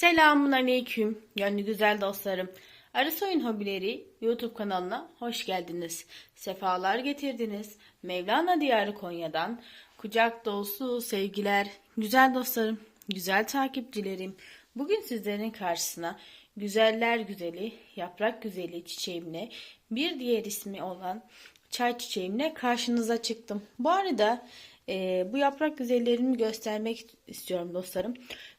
Selamun aleyküm gönlü güzel dostlarım. Arı Oyun Hobileri YouTube kanalına hoş geldiniz. Sefalar getirdiniz. Mevlana Diyarı Konya'dan kucak dolusu sevgiler. Güzel dostlarım, güzel takipçilerim. Bugün sizlerin karşısına güzeller güzeli, yaprak güzeli çiçeğimle bir diğer ismi olan çay çiçeğimle karşınıza çıktım. Bu arada e, bu yaprak güzellerimi göstermek istiyorum dostlarım.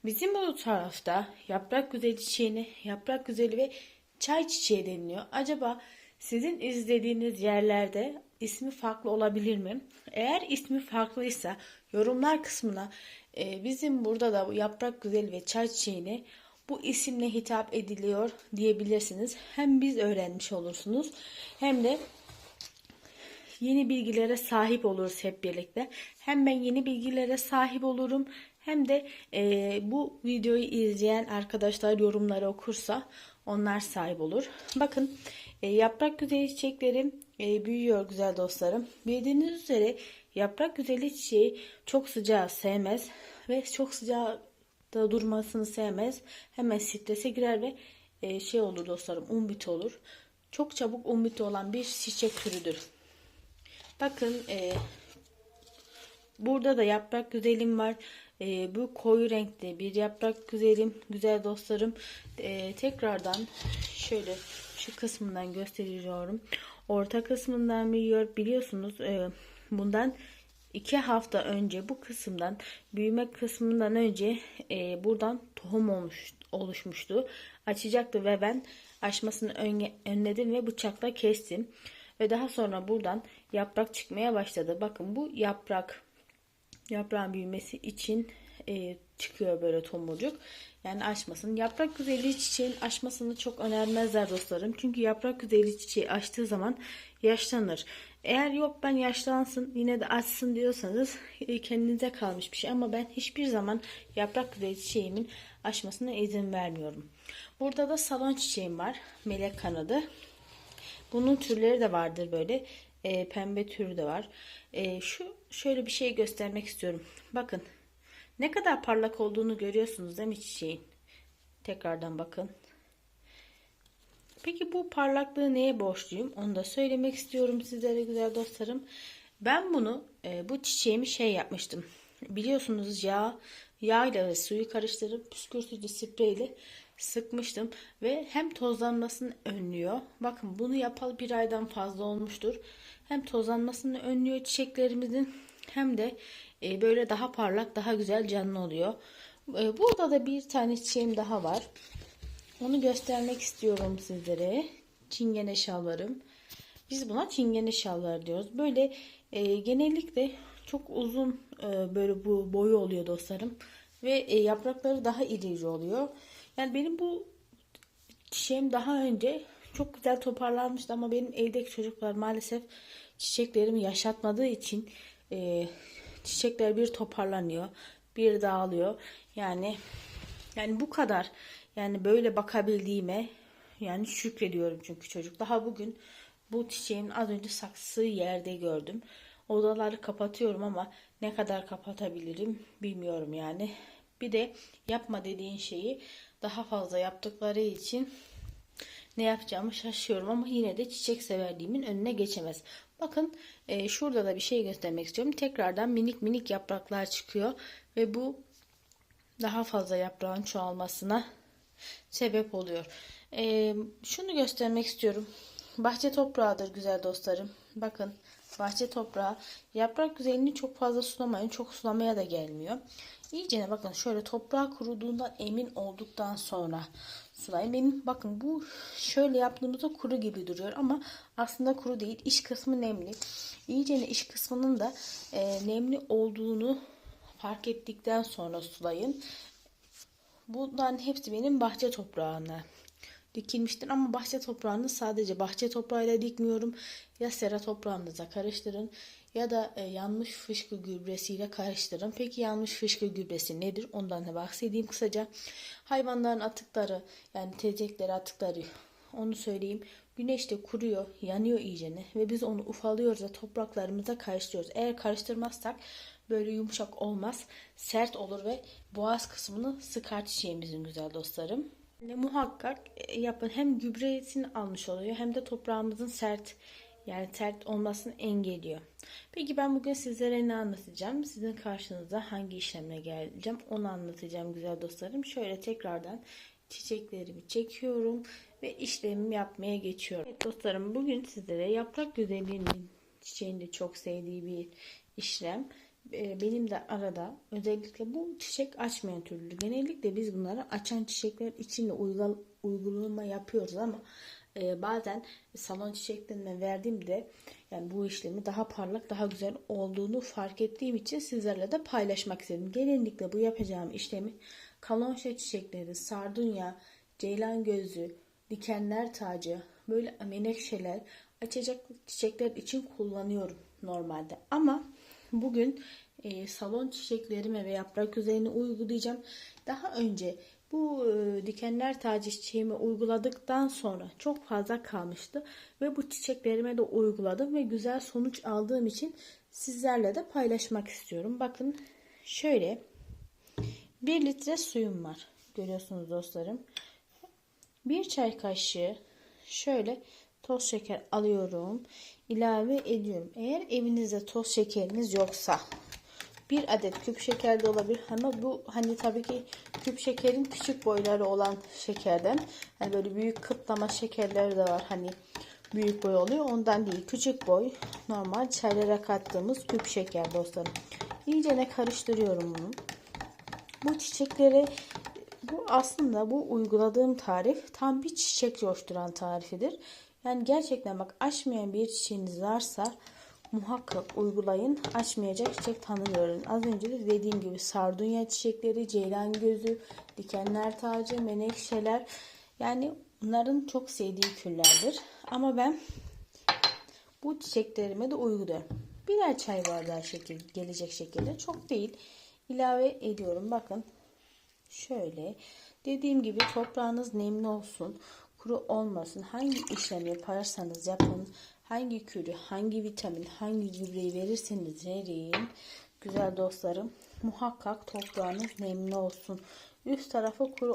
Bizim bu tarafta yaprak güzeli çiçeğini, yaprak güzeli ve çay çiçeği deniliyor. Acaba sizin izlediğiniz yerlerde ismi farklı olabilir mi? Eğer ismi farklıysa yorumlar kısmına e, bizim burada da bu yaprak güzeli ve çay çiçeğini bu isimle hitap ediliyor diyebilirsiniz. Hem biz öğrenmiş olursunuz hem de yeni bilgilere sahip oluruz hep birlikte. Hem ben yeni bilgilere sahip olurum hem de e, bu videoyu izleyen arkadaşlar yorumları okursa onlar sahip olur. Bakın e, yaprak güzeli çiçeklerim e, büyüyor güzel dostlarım. Bildiğiniz üzere yaprak güzeli çiçeği çok sıcağı sevmez ve çok sıcakta durmasını sevmez. Hemen strese girer ve e, şey olur dostlarım umbit olur. Çok çabuk umbit olan bir çiçek türüdür. Bakın e, burada da yaprak güzelim var. E, bu koyu renkli bir yaprak güzelim. Güzel dostlarım. E, tekrardan şöyle şu kısmından gösteriyorum. Orta kısmından büyüyor. Biliyorsunuz e, bundan iki hafta önce bu kısımdan büyüme kısmından önce e, buradan tohum olmuş, oluşmuştu. Açacaktı ve ben açmasını önledim ve bıçakla kestim. Ve daha sonra buradan yaprak çıkmaya başladı. Bakın bu yaprak. Yaprağın büyümesi için e, çıkıyor böyle tomurcuk. Yani açmasın. Yaprak güzeli çiçeğin açmasını çok önermezler dostlarım. Çünkü yaprak güzeli çiçeği açtığı zaman yaşlanır. Eğer yok ben yaşlansın yine de açsın diyorsanız e, kendinize kalmış bir şey. Ama ben hiçbir zaman yaprak güzeli çiçeğimin açmasına izin vermiyorum. Burada da salon çiçeğim var. Melek kanadı. Bunun türleri de vardır böyle. E, pembe türü de var. E, şu şöyle bir şey göstermek istiyorum. Bakın ne kadar parlak olduğunu görüyorsunuz değil mi çiçeğin? Tekrardan bakın. Peki bu parlaklığı neye borçluyum? Onu da söylemek istiyorum sizlere güzel dostlarım. Ben bunu e, bu çiçeğimi şey yapmıştım. Biliyorsunuz yağ yağ ile suyu karıştırıp püskürtücü spreyle sıkmıştım ve hem tozlanmasını önlüyor. Bakın bunu yapalı bir aydan fazla olmuştur. Hem tozlanmasını önlüyor çiçeklerimizin hem de e, böyle daha parlak daha güzel canlı oluyor. E, burada da bir tane çiçeğim daha var. Onu göstermek istiyorum sizlere. Çingene şalvarım. Biz buna çingene şalvar diyoruz. Böyle e, genellikle çok uzun e, böyle bu boyu oluyor dostlarım. Ve e, yaprakları daha irici oluyor. Yani benim bu çiçeğim daha önce çok güzel toparlanmıştı ama benim evdeki çocuklar maalesef çiçeklerimi yaşatmadığı için e, çiçekler bir toparlanıyor, bir dağılıyor. Yani yani bu kadar yani böyle bakabildiğime yani şükrediyorum çünkü çocuk. Daha bugün bu çiçeğin az önce saksı yerde gördüm. Odaları kapatıyorum ama ne kadar kapatabilirim bilmiyorum yani. Bir de yapma dediğin şeyi daha fazla yaptıkları için ne yapacağımı şaşıyorum ama yine de çiçek severliğimin önüne geçemez. Bakın e, şurada da bir şey göstermek istiyorum. Tekrardan minik minik yapraklar çıkıyor ve bu daha fazla yaprağın çoğalmasına sebep oluyor. E, şunu göstermek istiyorum. Bahçe toprağıdır güzel dostlarım. Bakın bahçe toprağı yaprak güzelliğini çok fazla sulamayın. Çok sulamaya da gelmiyor. İyice bakın şöyle toprağı kuruduğundan emin olduktan sonra sulayın. Benim bakın bu şöyle yaptığımızda kuru gibi duruyor ama aslında kuru değil. İç kısmı nemli. İyice iç kısmının da e, nemli olduğunu fark ettikten sonra sulayın. Bunların hepsi benim bahçe toprağına dikilmiştir ama bahçe toprağını sadece bahçe toprağıyla dikmiyorum. Ya sera toprağınıza karıştırın ya da e, yanmış fışkı gübresiyle karıştırın. Peki yanmış fışkı gübresi nedir? Ondan da bahsedeyim kısaca. Hayvanların atıkları yani tezekleri atıkları onu söyleyeyim. Güneşte kuruyor, yanıyor iyicene ve biz onu ufalıyoruz ve topraklarımıza karıştırıyoruz. Eğer karıştırmazsak böyle yumuşak olmaz. Sert olur ve boğaz kısmını sıkar çiçeğimizin güzel dostlarım. Yani muhakkak e, yapın hem gübresini almış oluyor hem de toprağımızın sert yani sert olmasını engelliyor. Peki ben bugün sizlere ne anlatacağım? Sizin karşınıza hangi işlemle geleceğim onu anlatacağım güzel dostlarım. Şöyle tekrardan çiçeklerimi çekiyorum ve işlemimi yapmaya geçiyorum. Evet dostlarım bugün sizlere yaprak güzelliğinin çiçeğin de çok sevdiği bir işlem. Ee, Benim de arada özellikle bu çiçek açmayan türlü. Genellikle biz bunları açan çiçekler için de uygulama yapıyoruz ama e, bazen salon çiçeklerine verdiğimde yani bu işlemi daha parlak daha güzel olduğunu fark ettiğim için sizlerle de paylaşmak istedim. Genellikle bu yapacağım işlemi kalonşa çiçekleri, sardunya, ceylan gözü, dikenler tacı, böyle menekşeler, açacak çiçekler için kullanıyorum normalde. Ama bugün e, salon çiçeklerime ve yaprak üzerine uygulayacağım. Daha önce bu e, dikenler tacı çiçeğimi uyguladıktan sonra çok fazla kalmıştı ve bu çiçeklerime de uyguladım ve güzel sonuç aldığım için sizlerle de paylaşmak istiyorum. Bakın şöyle 1 litre suyum var. Görüyorsunuz dostlarım. 1 çay kaşığı şöyle toz şeker alıyorum. ilave ediyorum. Eğer evinizde toz şekeriniz yoksa bir adet küp şeker de olabilir ama bu hani tabii ki küp şekerin küçük boyları olan şekerden hani böyle büyük kıtlama şekerleri de var hani büyük boy oluyor ondan değil küçük boy normal çaylara kattığımız küp şeker dostlarım iyice ne karıştırıyorum bunu bu çiçekleri bu aslında bu uyguladığım tarif tam bir çiçek coşturan tarifidir. Yani gerçekten bak açmayan bir çiçeğiniz varsa muhakkak uygulayın. Açmayacak çiçek tanımıyorum. Az önce de dediğim gibi sardunya çiçekleri, ceylan gözü, dikenler tacı, menekşeler. Yani bunların çok sevdiği küllerdir. Ama ben bu çiçeklerime de uyguluyorum. Birer çay bardağı şekil gelecek şekilde çok değil ilave ediyorum. Bakın şöyle dediğim gibi toprağınız nemli olsun kuru olmasın hangi işlemi yaparsanız yapın hangi kürü hangi vitamin hangi gübreyi verirseniz verin güzel dostlarım muhakkak toprağınız nemli olsun üst tarafı kuru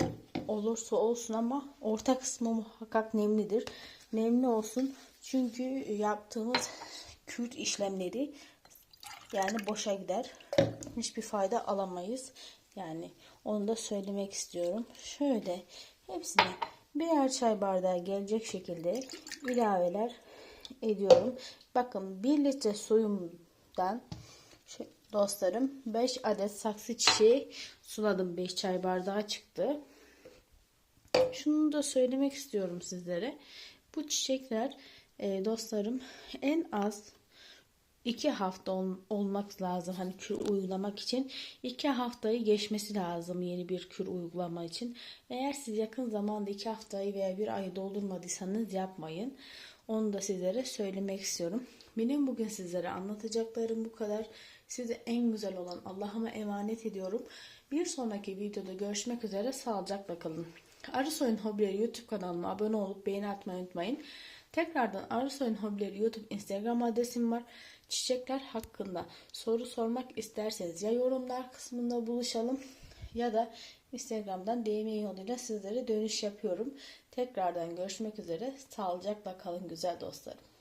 olursa olsun ama orta kısmı muhakkak nemlidir nemli olsun çünkü yaptığımız kür işlemleri yani boşa gider. Hiçbir fayda alamayız. Yani onu da söylemek istiyorum. Şöyle hepsini birer çay bardağı gelecek şekilde ilaveler ediyorum. Bakın 1 litre suyumdan dostlarım 5 adet saksı çiçeği suladım. 5 çay bardağı çıktı. Şunu da söylemek istiyorum sizlere. Bu çiçekler e, dostlarım en az 2 hafta ol, olmak lazım hani kür uygulamak için 2 haftayı geçmesi lazım yeni bir kür uygulama için. Eğer siz yakın zamanda 2 haftayı veya bir ayı doldurmadıysanız yapmayın. Onu da sizlere söylemek istiyorum. Benim bugün sizlere anlatacaklarım bu kadar. Size en güzel olan Allah'ıma emanet ediyorum. Bir sonraki videoda görüşmek üzere. Sağlıcakla kalın. Arısoy'un Hobileri YouTube kanalına abone olup beğeni atmayı unutmayın. Tekrardan Arısoy'un Hobileri YouTube Instagram adresim var. Çiçekler hakkında soru sormak isterseniz ya yorumlar kısmında buluşalım ya da Instagram'dan DM yoluyla sizlere dönüş yapıyorum. Tekrardan görüşmek üzere. Sağlıcakla kalın güzel dostlarım.